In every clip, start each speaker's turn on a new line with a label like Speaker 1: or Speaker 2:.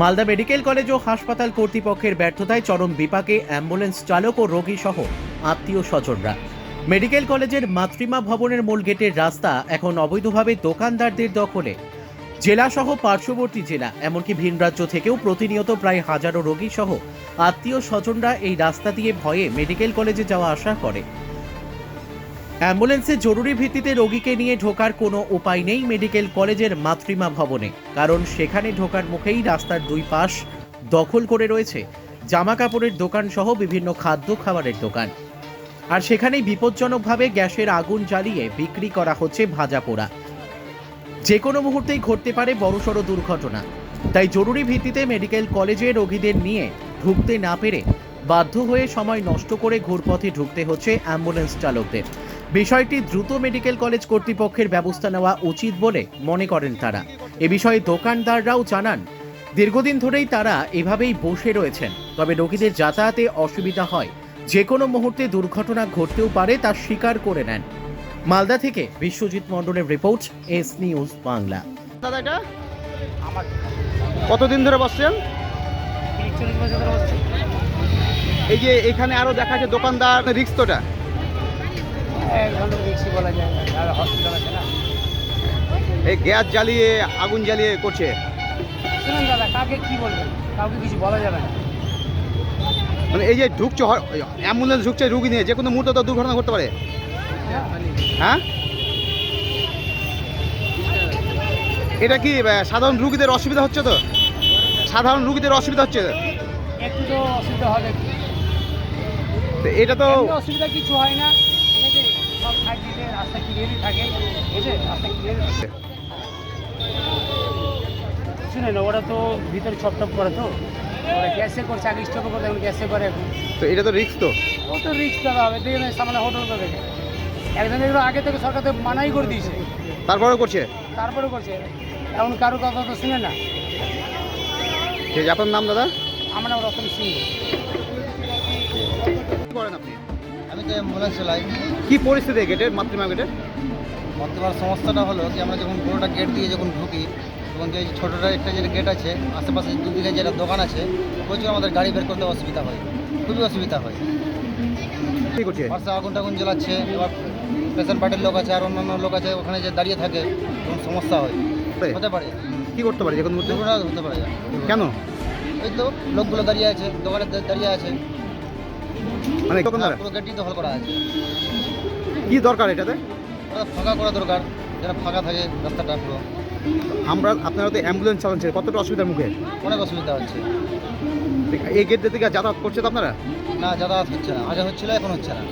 Speaker 1: Malda medical college ও হাসপাতাল কর্তৃপক্ষের ব্যর্থতায় চরম বিপাকে অ্যাম্বুলেন্স চালক ও রোগী সহ আত্মীয় স্বজনরা। মেডিকেল কলেজের মাতৃমা ভবনের মূল গেটের রাস্তা এখন অবৈধভাবে দোকানদারদের দখলে। জেলাসহ পার্শ্ববর্তী জেলা, এমনকি ভিন রাজ্য থেকেও প্রতিনিয়ত প্রায় হাজারো রোগী সহ আত্মীয় স্বজনরা এই রাস্তা দিয়ে ভয়ে মেডিকেল কলেজে যাওয়া আসা করে। অ্যাম্বুলেন্সে জরুরি ভিত্তিতে রোগীকে নিয়ে ঢোকার কোনো উপায় নেই মেডিকেল কলেজের মাতৃমা ভবনে কারণ সেখানে ঢোকার মুখেই রাস্তার দুই পাশ দখল করে রয়েছে। জামা কাপড়ের দোকান সহ বিভিন্ন খাদ্য খাবারের দোকান। আর সেখানেই বিপজ্জনকভাবে গ্যাসের আগুন জ্বালিয়ে বিক্রি করা হচ্ছে ভাজা পোড়া। যে কোনো মুহূর্তেই ঘটতে পারে বড়সড় দুর্ঘটনা। তাই জরুরি ভিত্তিতে মেডিকেল কলেজে রোগীদের নিয়ে ঢুকতে না পেরে বাধ্য হয়ে সময় নষ্ট করে ঘুরপথে ঢুকতে হচ্ছে অ্যাম্বুলেন্স চালকদের। বিষয়টি দ্রুত মেডিকেল কলেজ কর্তৃপক্ষের ব্যবস্থা নেওয়া উচিত বলে মনে করেন তারা। এ বিষয়ে দোকানদাররাও জানান দীর্ঘদিন ধরেই তারা এভাবেই বসে রয়েছেন। তবে রোগীদের যাতায়াতে অসুবিধা হয়। যে কোনো মুহূর্তে দুর্ঘটনা ঘটতেও পারে তা স্বীকার করে নেন। মালদা থেকে বিশ্বজিৎ মণ্ডলের রিপোর্ট এস নিউজ বাংলা।
Speaker 2: কতদিন ধরে বসছেন? এই যে এখানে আরও দেখা যাচ্ছে দোকানদার রিক্স তোটা
Speaker 3: এক দেখছি বলা যায় আর হসপিটাল আছে না।
Speaker 2: এই গ্যাস জ্বালিয়ে আগুন জ্বালিয়ে করছে।
Speaker 3: শুনুন দাদা কাকে কি বলবেন? কাউকে কিছু বলা যাবে না।
Speaker 2: মানে এই যে ঢুকছে অ্যাম্বুলেন্স ঢুকছে রুগী নিয়ে যে কোনো মুহূর্তে তো দুর্ঘটনা ঘটতে পারে। হ্যাঁ? এটা কি সাধারণ রুগীদের অসুবিধা হচ্ছে তো? সাধারণ রুগীদের অসুবিধা হচ্ছে?
Speaker 3: একটু তো অসুবিধা হবে।
Speaker 2: তো এটা তো
Speaker 3: অসুবিধা কিছু হয় না। সব সাইড দিতে রাস্তা ক্লিয়ারই থাকে আছে রাস্তা ক্লিয়ারই থাকে। শুনে না ওরা তো ভিতরে ছপ টপ করে তো? ওরা গ্যাসে করছে আগে স্টপে করতে এখন গ্যাসে করে এখন।
Speaker 2: তো এটা তো রিক্স তো?
Speaker 3: ও তো রিক্স দাদা হবে দেখে না সামনে হোটেল তো দেখে। একজন এগুলো আগে থেকে সরকার তো মানাই করে দিয়েছে।
Speaker 2: তারপরেও করছে?
Speaker 3: তারপরে করছে। এখন কারও কথা তো শুনে না।
Speaker 2: ঠিক আছে আপনার নাম দাদা?
Speaker 3: আমরা রতন সিং।
Speaker 2: করেন আপনি।
Speaker 4: তো অ্যাম্বুলেন্স চালাই
Speaker 2: কি পরিস্থিতি গেটের মাতৃমা গেটের
Speaker 4: বর্তমান সমস্যাটা হলো কি আমরা যখন পুরোটা গেট দিয়ে যখন ঢুকি তখন যে ছোটোটা একটা যে গেট আছে আশেপাশে দুদিকে যেটা দোকান আছে প্রচুর আমাদের গাড়ি বের করতে অসুবিধা হয় খুবই অসুবিধা হয়। পাশে আগুন টাগুন জ্বালাচ্ছে এবার পেশেন্ট পার্টির লোক আছে আর অন্যান্য লোক আছে ওখানে যে দাঁড়িয়ে থাকে তখন সমস্যা হয়। হতে পারে।
Speaker 2: কি করতে পারে যে কোনো
Speaker 4: হতে পারে।
Speaker 2: কেন?
Speaker 4: ওই তো লোকগুলো দাঁড়িয়ে আছে দোকানে দাঁড়িয়ে আছে।
Speaker 2: মানে দোকানদার
Speaker 4: পুরো গেটটি দখল করা আছে।
Speaker 2: কি দরকার এটাতে?
Speaker 4: ফাঁকা করা দরকার যেন ফাঁকা থাকে রাস্তাটা পুরো।
Speaker 2: আমরা আপনারা তো অ্যাম্বুলেন্স চালাচ্ছেন কতটা অসুবিধার মুখে?
Speaker 4: অনেক অসুবিধা হচ্ছে।
Speaker 2: এই গেট থেকে যাতায়াত করছে তো আপনারা?
Speaker 4: না যাতায়াত হচ্ছে না আগে হচ্ছিল এখন হচ্ছে না।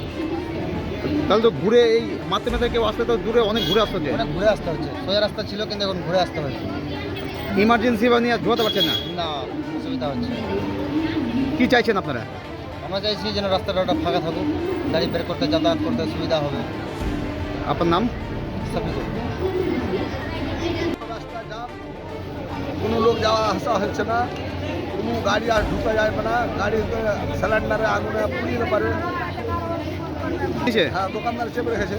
Speaker 2: তাহলে তো ঘুরে এই মাতৃমাতে কেউ আসলে তো দূরে অনেক ঘুরে আসতে হচ্ছে।
Speaker 4: অনেক ঘুরে আসতে হচ্ছে সোজা রাস্তা ছিল কিন্তু এখন ঘুরে আসতে হচ্ছে
Speaker 2: ইমার্জেন্সি বা নিয়ে ঢোকাতে পারছেন না?
Speaker 4: না অসুবিধা হচ্ছে।
Speaker 2: কি চাইছেন আপনারা?
Speaker 4: আমরা চাইছি যেন রাস্তাটা ফাঁকা থাকুক গাড়ি বের করতে যাতায়াত করতে সুবিধা হবে।
Speaker 2: আপনার নাম?
Speaker 4: সবই
Speaker 5: রাস্তা জাম কোনো লোক যাওয়া আসা হচ্ছে না কোনো গাড়ি আর ঢুকে যাবে না গাড়ি সিলিন্ডারে আগুনে পুড়িয়ে পারে হ্যাঁ দোকানদার চেপে রেখেছে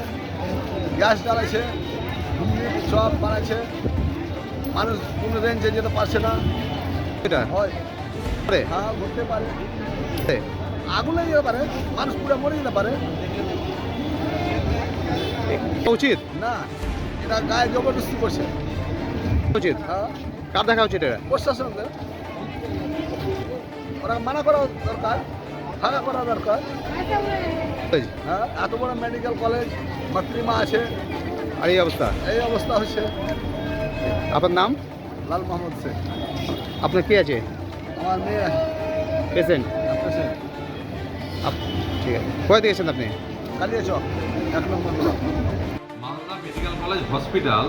Speaker 5: গ্যাস জ্বালাইছে সব বানাইছে। মানুষ কোনো রেঞ্জে যেতে পারছে না।
Speaker 2: এটা?
Speaker 5: হয়? হ্যাঁ পারে। যেতে পারে মানুষ পুরো মরে যেতে পারে।
Speaker 2: উচিত?
Speaker 5: না এটা গায়ে জবরদস্তি করছে।
Speaker 2: উচিত?
Speaker 5: হ্যাঁ।
Speaker 2: কার দেখা উচিত এটা?
Speaker 5: প্রশাসনদের। ওরা মানা করা দরকার ফাঁকা করা দরকার। হ্যাঁ এত বড় মেডিকেল কলেজ মাতৃমা আছে।
Speaker 2: আর এই অবস্থা?
Speaker 5: এই অবস্থা হচ্ছে।
Speaker 2: আপনার নাম?
Speaker 5: লাল মোহাম্মদ শেখ।
Speaker 2: আপনার কে আছে?
Speaker 5: আমার মেয়ে
Speaker 2: পেশেন্ট? ঠিক আছে। কোথায় থেকে এসেছেন আপনি?
Speaker 5: কালিয়া চক এক নম্বর
Speaker 6: মালদা মেডিকেল কলেজ হসপিটাল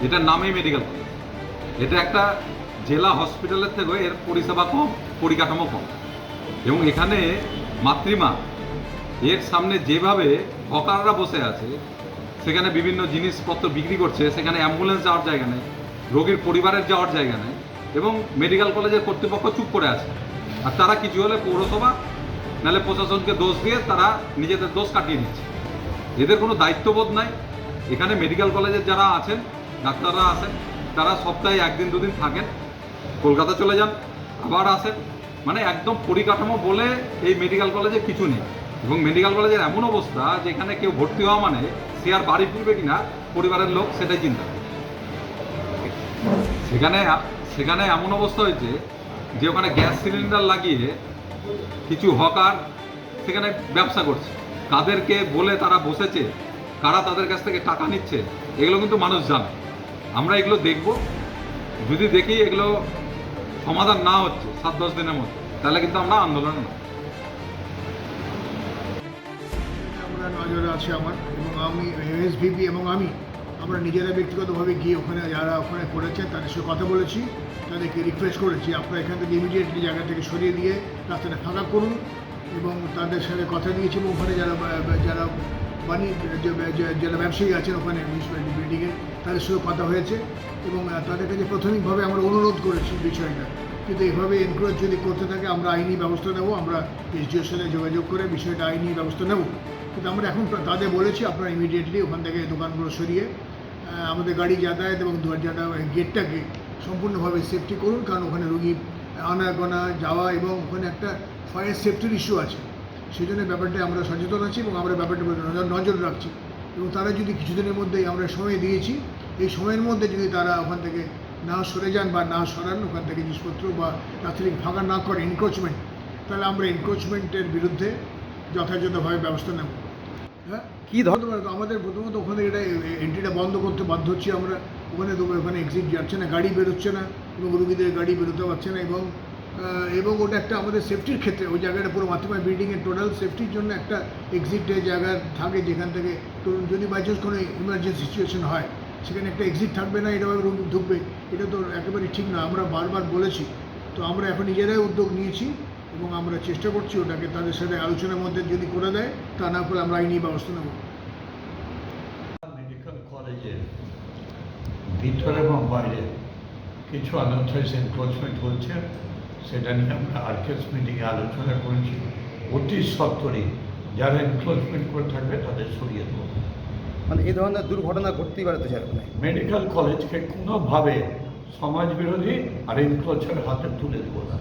Speaker 6: যেটার নামই মেডিকেল কলেজ। এটা একটা জেলা হসপিটালের থেকেও এর পরিষেবা কম পরিকাঠামো কম। এবং এখানে মাতৃমা এর সামনে যেভাবে হকাররা বসে আছে সেখানে বিভিন্ন জিনিসপত্র বিক্রি করছে সেখানে অ্যাম্বুলেন্স যাওয়ার জায়গা নেই রোগীর পরিবারের যাওয়ার জায়গা নেই। এবং মেডিকেল কলেজের কর্তৃপক্ষ চুপ করে আছে। আর তারা কিছু হলে পৌরসভা, নাহলে প্রশাসনকে দোষ দিয়ে তারা নিজেদের দোষ কাটিয়ে নিচ্ছে। এদের কোনো দায়িত্ববোধ নাই। এখানে মেডিকেল কলেজের যারা আছেন, ডাক্তাররা আছেন, তারা সপ্তাহে একদিন, দুদিন থাকেন, কলকাতা চলে যান, আবার আসেন। মানে একদম পরিকাঠামো বলে এই মেডিকেল কলেজে কিছু নেই। এবং মেডিকেল কলেজের এমন অবস্থা যেখানে কেউ ভর্তি হওয়া মানে সে আর বাড়ি ফিরবে কিনা পরিবারের লোক সেটাই চিন্তা। সেখানে সেখানে এমন অবস্থা হয়েছে যে ওখানে গ্যাস সিলিন্ডার লাগিয়ে কিছু হকার সেখানে ব্যবসা করছে। কাদেরকে বলে তারা বসেছে, কারা তাদের কাছ থেকে টাকা নিচ্ছে, এগুলো কিন্তু মানুষ জানে। আমরা এগুলো দেখব। যদি দেখি এগুলো সমাধান না হচ্ছে সাত দশ দিনের মধ্যে, তাহলে কিন্তু আমরা আন্দোলন না
Speaker 7: আমরা নজরে আছে আমার এবং আমি এসভিপি এবং আমি আমরা নিজেরা ব্যক্তিগতভাবে গিয়ে ওখানে যারা ওখানে করেছেন তাদের সাথে কথা বলেছি, তাদেরকে রিকোয়েস্ট করেছি, আপনারা এখান থেকে ইমিডিয়েটলি জায়গা থেকে সরিয়ে দিয়ে রাস্তাটা ফাঁকা করুন এবং তাদের সাথে কথা দিয়েছি এবং ওখানে যারা যারা বাণী, যে- যে- যারা ব্যবসায়ী আছেন ওখানে মিউনিসিপ্যালিটি বিল্ডিংয়ে তাদের সাথে কথা হয়েছে এবং তাদের কাছে প্রাথমিকভাবে আমরা অনুরোধ করেছি বিষয়টা। কিন্তু এভাবে এনক্রোচ যদি করতে থাকে, আমরা আইনি ব্যবস্থা নেব, আমরা এসডিওর সাথে যোগাযোগ করে বিষয়টা আইনি ব্যবস্থা নেব। কিন্তু আমরা এখন তাদের বলেছি, আপনারা ইমিডিয়েটলি ওখান থেকে দোকানগুলো সরিয়ে আমাদের গাড়ি যাতায়াত এবং দরজাটা গেটটাকে সম্পূর্ণভাবে সেফটি করুন কারণ ওখানে রুগী আনাগোনা যাওয়া এবং ওখানে একটা ফায়ার সেফটির ইস্যু আছে। সেই জন্য ব্যাপারটা আমরা সচেতন আছি এবং আমরা ব্যাপারটার উপর নজর নজর রাখছি। এবং তারা যদি কিছুদিনের মধ্যেই আমরা সময় দিয়েছি এই সময়ের মধ্যে যদি তারা ওখান থেকে না সরে যান বা না সরান ওখান থেকে জিনিসপত্র বা রাত্রি ফাঁকা না করে এনক্রোচমেন্ট তাহলে আমরা এনক্রোচমেন্টের বিরুদ্ধে যথাযথভাবে ব্যবস্থা নেব। হ্যাঁ?
Speaker 2: কী ধর
Speaker 7: প্রথমত আমাদের প্রথমত ওখানে এটা বন্ধ করতে বাধ্য হচ্ছি আমরা। ওখানে তো ওখানে এক্সিট যাচ্ছে না, গাড়ি বেরোচ্ছে না এবং রুগীদের গাড়ি বেরোতে পারছে না এবং এবং ওটা একটা আমাদের সেফটির ক্ষেত্রে, ওই জায়গাটা পুরো মাতৃমা বিল্ডিংয়ের টোটাল সেফটির জন্য একটা এক্সিটের জায়গা থাকে যেখান থেকে যদি বাই চান্স কোনো ইমার্জেন্সি সিচুয়েশন হয়, সেখানে একটা এক্সিট থাকবে না এটাভাবে রুগী ঢুকবে, এটা তো একেবারে ঠিক না। আমরা বারবার বলেছি, তো আমরা এখন নিজেরাই উদ্যোগ নিয়েছি এবং আমরা চেষ্টা করছি ওটাকে তাদের সাথে আলোচনার মধ্যে যদি করে দেয়, তা না করে আমরা আইনি ব্যবস্থা নেব
Speaker 8: মেডিকেল কলেজের ভিতরে এবং বাইরে কিছু আনঅথরাইজ এনক্রোচমেন্ট হচ্ছে সেটা নিয়ে আমরা আর্কেস মিটিংয়ে আলোচনা করেছি। অতি সত্তরই যারা এনক্রোচমেন্ট করে থাকবে তাদের সরিয়ে দেবো।
Speaker 2: মানে এই ধরনের দুর্ঘটনা ঘটতেই পারে তো
Speaker 8: মেডিকেল কলেজকে কোনোভাবে সমাজ বিরোধী আর এনক্রোচের হাতে তুলে দেবো না।